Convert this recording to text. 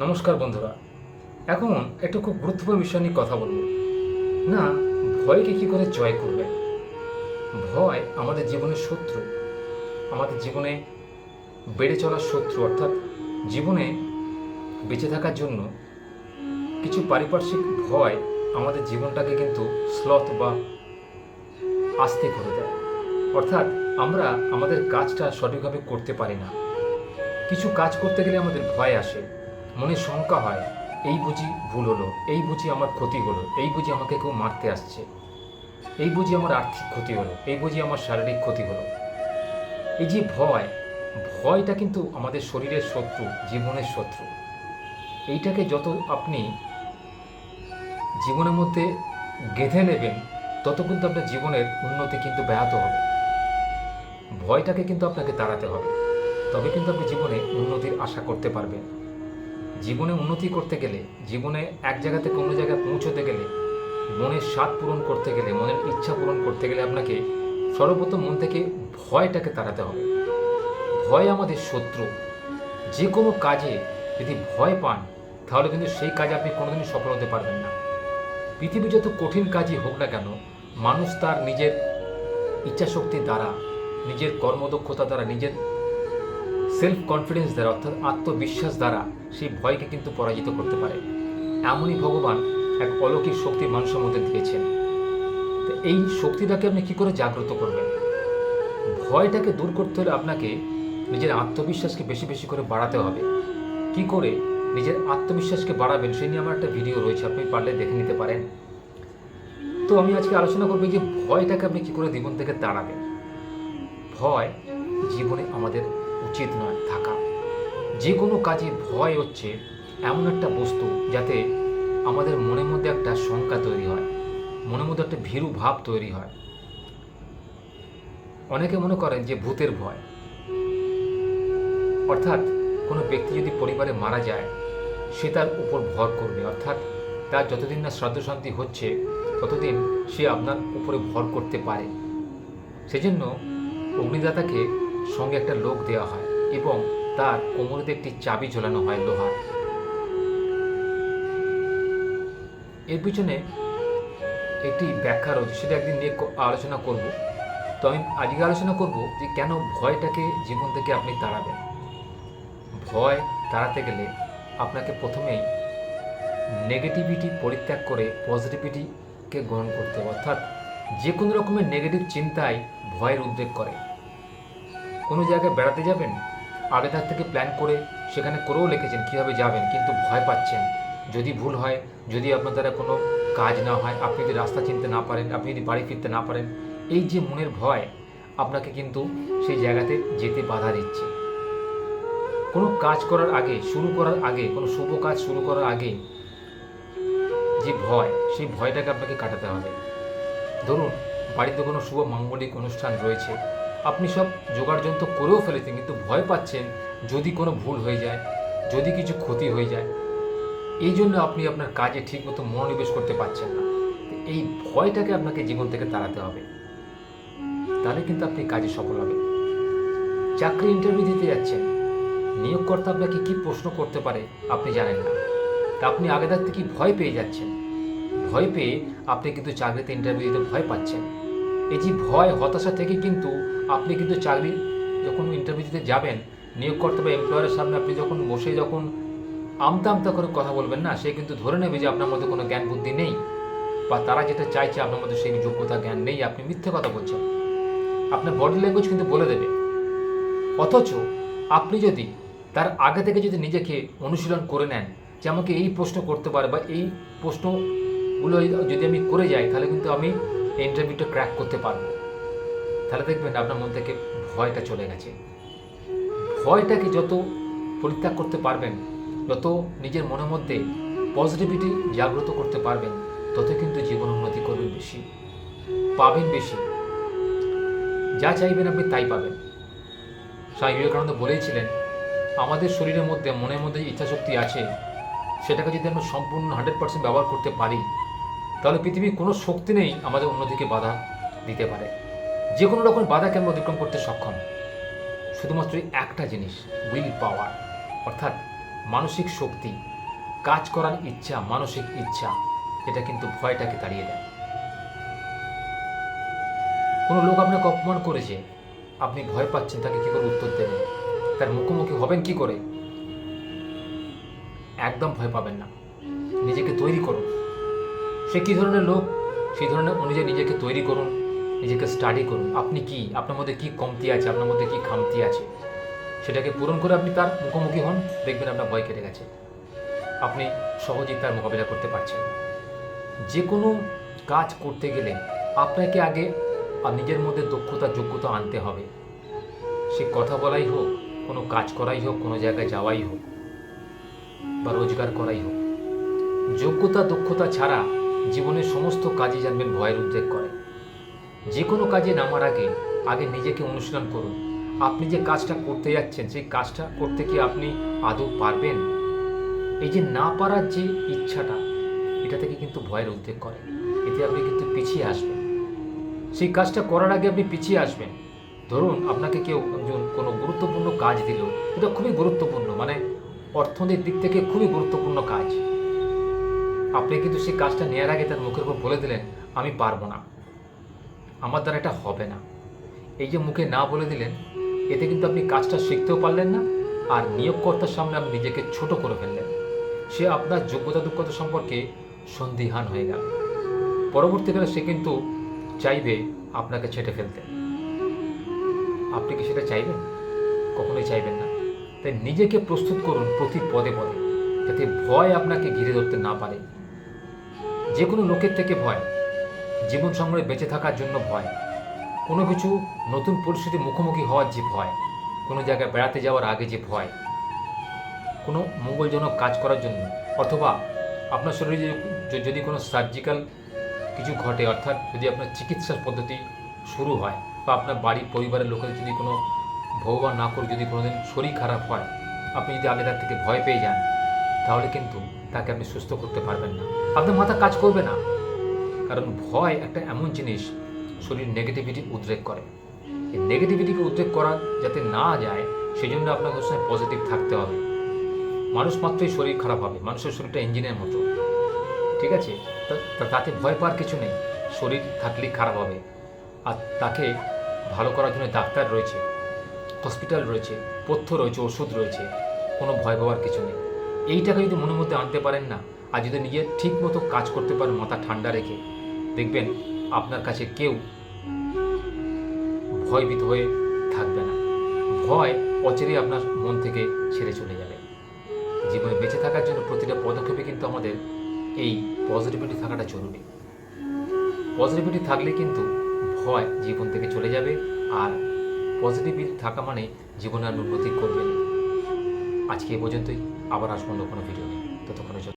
নমস্কার বন্ধুরা। এখন একটা খুব গুরুত্বপূর্ণ বিষয় নিয়ে কথা বলব। না, ভয়কে কি করে জয় করবে? ভয় আমাদের জীবনের শত্রু। আমাদের জীবনে বেড়ে চলার শত্রু, অর্থাৎ জীবনে বেঁচে থাকার জন্য কিছু পারিপার্শ্বিক ভয় আমাদের জীবনটাকে কিন্তু স্লথ বা আস্তে করে দেয়। অর্থাৎ আমরা আমাদের কাজটা সঠিকভাবে করতে পারি না। কিছু কাজ করতে গেলে আমাদের ভয় আসে। মনে শঙ্কা হয়, এই বুঝি ভুল হলো, এই বুঝি আমার ক্ষতি হলো, এই বুঝি আমাকে কেউ মারতে আসছে, এই বুঝি আমার আর্থিক ক্ষতি হলো, এই বুঝি আমার শারীরিক ক্ষতি হলো। এই যে ভয়, ভয়টা কিন্তু আমাদের শরীরের শত্রু, জীবনের শত্রু। এইটাকে যত আপনি জীবনের মধ্যে গেঁথে নেবেন, তত কিন্তু আপনার জীবনের উন্নতি কিন্তু ব্যাহত হবে। ভয়টাকে কিন্তু আপনাকে তাড়াতে হবে, তবে কিন্তু আপনি জীবনে উন্নতির আশা করতে পারবেন। জীবনে উন্নতি করতে গেলে, জীবনে এক জায়গা থেকে অন্য জায়গায় পৌঁছতে গেলে, মনের স্বাদ পূরণ করতে গেলে, মনের ইচ্ছা পূরণ করতে গেলে আপনাকে সর্বপ্রথম মন থেকে ভয়টাকে তাড়াতে হবে। ভয় আমাদের শত্রু। যে কোনো কাজে যদি ভয় পান, তাহলে কিন্তু সেই কাজে আপনি কোনোদিনই সফল হতে পারবেন না। পৃথিবী যত কঠিন কাজই হোক না কেন, মানুষ তার নিজের ইচ্ছাশক্তির দ্বারা, নিজের কর্মদক্ষতা দ্বারা, নিজের সেলফ কনফিডেন্স দ্বারা অর্থাৎ আত্মবিশ্বাস দ্বারা সেই ভয়কে কিন্তু পরাজিত করতে পারে। এমনই ভগবান এক অলৌকিক শক্তি মানুষের মধ্যে দিয়েছেন। তো এই শক্তিটাকে আপনি কি করে জাগ্রত করবেন? ভয়টাকে দূর করতে হলে আপনাকে নিজের আত্মবিশ্বাসকে বেশি বেশি করে বাড়াতে হবে। কি করে নিজের আত্মবিশ্বাসকে বাড়াবেন সেই নিয়ে আমার একটা ভিডিও রয়েছে, আপনি পারলে দেখে নিতে পারেন। তো আমি আজকে আলোচনা করব যে ভয়টাকে আপনি কি করে জীবন থেকে তাড়াবেন? ভয় জীবনে আমাদের উচিত নয় থাকা। যে কোনো কাজে ভয় হচ্ছে এমন একটা বস্তু যাতে আমাদের মনের মধ্যে একটা শঙ্কা তৈরি হয়, মনের মধ্যে একটা ভীরু ভাব তৈরি হয়। অনেকে মনে করেন যে ভূতের ভয়। অর্থাৎ কোনো ব্যক্তি যদি পরিবারে মারা যায়, সে তার উপর ভর করবে। অর্থাৎ তার যতদিন না শ্রাদ্ধ শান্তি হচ্ছে, ততদিন সে আপনার উপরে ভর করতে পারে। সেজন্য অগ্নিদাতাকে সঙ্গে একটা লোক দেওয়া হয় এবং তার কোমরেতে একটি চাবি ঝোলানো হয় লোহার। এর পিছনে একটি ব্যাখ্যা রয়েছে, সেটা একদিন নিয়ে আলোচনা করব। তো আমি আজকে আলোচনা করব যে কেন ভয়টাকে জীবন থেকে আপনি তাড়াবেন। ভয় তাড়াতে গেলে আপনাকে প্রথমেই নেগেটিভিটি পরিত্যাগ করে পজিটিভিটিকে গ্রহণ করতে হবে। অর্থাৎ যে কোনো রকমের নেগেটিভ চিন্তায় ভয়ের উদ্বেগ করে। কোনো জায়গায় বেড়াতে যাবেন? আগে থাক থেকে প্ল্যান করে সেখানে করেও লিখেছেন কীভাবে যাবেন, কিন্তু ভয় পাচ্ছেন। যদি ভুল হয়, যদি আপনার দ্বারা কোনো কাজ না হয়, আপনি যদি রাস্তা চিনতে না পারেন, আপনি যদি বাড়ি ফিরতে না পারেন, এই যে মনের ভয়, আপনাকে কিন্তু সেই জায়গাতে যেতে বাধা দিচ্ছে। কোনো কাজ করার আগে, শুরু করার আগে, কোনো শুভ কাজ শুরু করার আগে যে ভয়, সেই ভয়টাকে আপনাকে কাটাতে হবে। ধরুন, বাড়িতে কোনো শুভ, মাঙ্গলিক অনুষ্ঠান রয়েছে আপনি সব জোগাড় যন্ত্র করেও ফেলেছেন, কিন্তু ভয় পাচ্ছেন যদি কোনো ভুল হয়ে যায়, যদি কিছু ক্ষতি হয়ে যায়। এই জন্য আপনি আপনার কাজে ঠিকমতো মনোনিবেশ করতে পারছেন না। এই ভয়টাকে আপনাকে জীবন থেকে তাড়াতে হবে। তাহলে কিন্তু আপনি কাজে সফল হবেন। চাকরি ইন্টারভিউ দিতে যাচ্ছেন। নিয়োগকর্তা আপনাকে কি প্রশ্ন করতে পারে আপনি জানেন না। তা আপনি আগে থাকতে কি ভয় পেয়ে যাচ্ছেন। ভয় পেয়ে আপনি কিন্তু চাকরিতে ইন্টারভিউ দিতে ভয় পাচ্ছেন। এই যে ভয়, হতাশা থেকে কিন্তু আপনি কিন্তু চাকরি যখন ইন্টারভিউ দিতে যাবেন নিয়োগকর্তা বা এমপ্লয়ারের সামনে আপনি যখন বসে যখন আমতা আমতা করে কথা বলবেন না, সে কিন্তু ধরে নেবে যে আপনার মধ্যে কোনো জ্ঞান বুদ্ধি নেই বা তারা যেটা চাইছে আপনার মধ্যে সেই যোগ্যতা, জ্ঞান নেই। আপনি মিথ্যে কথা বলছেন। আপনার বডি ল্যাঙ্গুয়েজ কিন্তু বলে দেবে। অথচ আপনি যদি তার আগে থেকে যদি নিজেকে অনুশীলন করে নেন, যে আমাকে এই প্রশ্ন করতে পারে বা এই প্রশ্নগুলো যদি আমি করে যাই, তাহলে কিন্তু আমি ইন্টারভিউটা ক্র্যাক করতে পারব। তাহলে দেখবেন আপনার মন থেকে ভয়টা চলে গেছে। ভয়টাকে যত পরিত্যাগ করতে পারবেন, যত নিজের মনের মধ্যে পজিটিভিটি জাগ্রত করতে পারবেন তত কিন্তু জীবন উন্নতি করবেন বেশি, পাবেন বেশি। যা চাইবেন আপনি তাই পাবেন। স্বামী বিবেকানন্দ বলেইছিলেন, আমাদের শরীরের মধ্যে মনের মধ্যে ইচ্ছাশক্তি আছে, সেটাকে যদি আমরা সম্পূর্ণ হান্ড্রেড পার্সেন্ট ব্যবহার করতে পারি তাহলে পৃথিবীর কোনো শক্তি নেই আমাদের অন্যদিকে বাধা দিতে পারে। যে কোনো রকম বাধাকে আমরা অতিক্রম করতে সক্ষম? শুধুমাত্র একটা জিনিস উইল পাওয়ার অর্থাৎ মানসিক শক্তি। কাজ করার ইচ্ছা, মানসিক ইচ্ছা, এটা কিন্তু ভয়টাকে তাড়িয়ে দেয়। কোনো লোক আপনাকে অপমান করেছে, আপনি ভয় পাচ্ছেন, তাকে কি করে উত্তর দেবেন? তার মুখোমুখি হবেন কি করে? একদম ভয় পাবেন না। নিজেকে তৈরি করুন। সে কী ধরনের লোক? সেই ধরনের অনুযায়ী নিজেকে তৈরি করুন, নিজেকে স্টাডি করুন। আপনি কি? আপনার মধ্যে কি কমতি আছে? আপনার মধ্যে কি খামতি আছে? সেটাকে পূরণ করে আপনি তার মুখোমুখি হন। দেখবেন আপনার ভয় কেটে গেছে। আপনি সহজেই তার মোকাবিলা করতে পারছেন। যে কোনো কাজ করতে গেলে আপনাকে আগে নিজের মধ্যে দক্ষতা, যোগ্যতা আনতে হবে। সে কথা বলাই হোক, কোনো কাজ করাই হোক, কোনো জায়গায় যাওয়াই হোক, বা রোজগার করাই হোক। যোগ্যতা, দক্ষতা ছাড়া জীবনের সমস্ত কাজে জানবেন ভয়ের উদ্রেক করে। যে কোনো কাজে নামার আগে আগে নিজেকে অনুশীলন করুন। আপনি যে কাজটা করতে যাচ্ছেন, সেই কাজটা করতে কি আপনি আদৌ পারবেন? এই যে না পারার যে ইচ্ছাটা, এটা থেকে কিন্তু ভয়ের উদ্বেগ করে। এতে আপনি কিন্তু পিছিয়ে আসবেন। সেই কাজটা করার আগে আপনি পিছিয়ে আসবেন। ধরুন, আপনাকে কেউ একজন কোনো গুরুত্বপূর্ণ কাজ দিল। এটা খুবই গুরুত্বপূর্ণ মানে অর্থনৈতিক দিক থেকে খুবই গুরুত্বপূর্ণ কাজ। আপনি কিন্তু সেই কাজটা নেওয়ার আগে তার মুখের উপর বলে দিলেন, আমি পারব না। আমার দ্বারা এটা হবে না। এই যে মুখে না বলে দিলেন, এতে কিন্তু আপনি কাজটা শিখতেও পারলেন না আর নিয়োগকর্তার সামনে আপনি নিজেকে ছোট করে ফেললেন। সে আপনার যোগ্যতা দক্ষতা সম্পর্কে সন্দিহান হয়ে গেল। পরবর্তীকালে সে কিন্তু চাইবে আপনাকে ছেটে ফেলতে। আপনি কি সেটা চাইবেন? কখনোই চাইবেন না। তাই নিজেকে প্রস্তুত করুন প্রতি পদে পদে, যাতে ভয় আপনাকে ঘিরে ধরতে না পারে। যে কোনো লোকের থেকে ভয়। জীবন সংগ্রহে বেঁচে থাকার জন্য ভয়। কোনো কিছু নতুন পরিস্থিতি মুখোমুখি হওয়ার যে ভয়, কোনো জায়গায় বেড়াতে যাওয়ার আগে যে ভয়। কোনো মঙ্গলজনক কাজ করার জন্য, অথবা আপনার শরীরে যদি- যদি কোনো সার্জিক্যাল কিছু ঘটে, অর্থাৎ যদি আপনার চিকিৎসার পদ্ধতি শুরু হয়, বা আপনার বাড়ির পরিবারের লোকেদের যদি কোনো ভগবান না করে যদি কোনোদিন শরীর খারাপ হয়, আপনি যদি আগে তার থেকে ভয় পেয়ে যান, তাহলে কিন্তু তাকে আপনি সুস্থ করতে পারবেন না। আপনার মাথা কাজ করবে না। কারণ ভয় একটা এমন জিনিস, শরীর নেগেটিভিটি উদ্রেক করে। এই নেগেটিভিটিকে উদ্রেক করা যাতে না যায় সেই জন্য আপনাকে সবসময় পজিটিভ থাকতে হবে। মানুষ মাত্রই শরীর খারাপ হবে। মানুষের শরীরটা ইঞ্জিনের মতো। ঠিক আছে? তাতে ভয় পাওয়ার কিছু নেই। শরীর থাকলেই খারাপ হবে। আর তাকে ভালো করার জন্য ডাক্তার রয়েছে, হসপিটাল রয়েছে, পথ্য রয়েছে, ওষুধ রয়েছে। কোনো ভয় পাওয়ার কিছু নেই। এইটাকে যদি মনের মধ্যে আনতে পারেন না, আর যদি নিজের ঠিক মতো কাজ করতে পারেন, মাথা ঠান্ডা রেখে, দেখবেন আপনার কাছে কেউ ভয়ভীত হয়ে থাকবে না। ভয় অচেরেই আপনার মন থেকে ছেড়ে চলে যাবে। জীবনে বেঁচে থাকার জন্য প্রতিটা পদক্ষেপে কিন্তু আমাদের এই পজিটিভিটি থাকাটা জরুরি। পজিটিভিটি থাকলে কিন্তু ভয় জীবন থেকে চলে যাবে, আর পজিটিভিটি থাকা মানে জীবনে আর উন্নতি করবেন আজকে এ পর্যন্তই। আবার আসব অন্য কোনো ভিডিও নিয়ে। ততক্ষণের জন্য।